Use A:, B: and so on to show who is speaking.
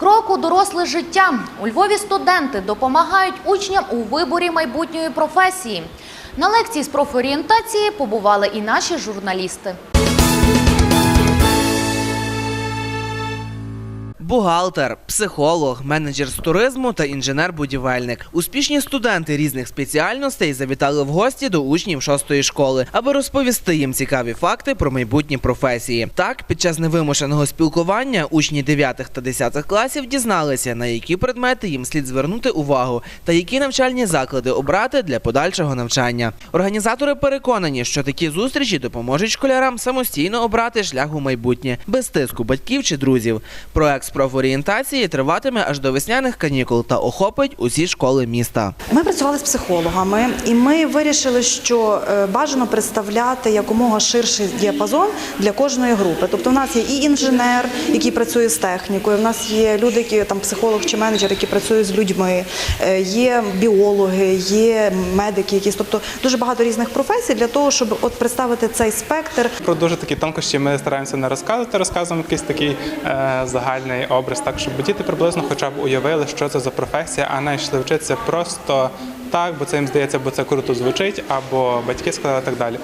A: Кроку доросле життя. У Львові студенти допомагають учням у виборі майбутньої професії. На лекції з профорієнтації побували і наші журналісти.
B: Бухгалтер, психолог, менеджер з туризму та інженер-будівельник. Успішні студенти різних спеціальностей завітали в гості до учнів шостої школи, аби розповісти їм цікаві факти про майбутні професії. Так, під час невимушеного спілкування учні 9 та 10 класів дізналися, на які предмети їм слід звернути увагу та які навчальні заклади обрати для подальшого навчання. Організатори переконані, що такі зустрічі допоможуть школярам самостійно обрати шлях у майбутнє без тиску батьків чи друзів. Проект з профорієнтації триватиме аж до весняних канікул та охопить усі школи міста.
C: Ми працювали з психологами, і ми вирішили, що е, бажано представляти якомога ширший діапазон для кожної групи. Тобто, в нас є і інженер, який працює з технікою. В нас є люди, які там психолог чи менеджер, які працюють з людьми, е, є біологи, є медики, якісь тобто дуже багато різних професій для того, щоб от представити цей спектр.
D: Про дуже такі тонкощі ми стараємося не розказувати, розказуємо якийсь такий е, загальний образ, так щоб діти приблизно хоча б уявили, що це за професія, а не йшли вчитися просто так, бо це їм здається, бо це круто звучить, або батьки сказали так далі.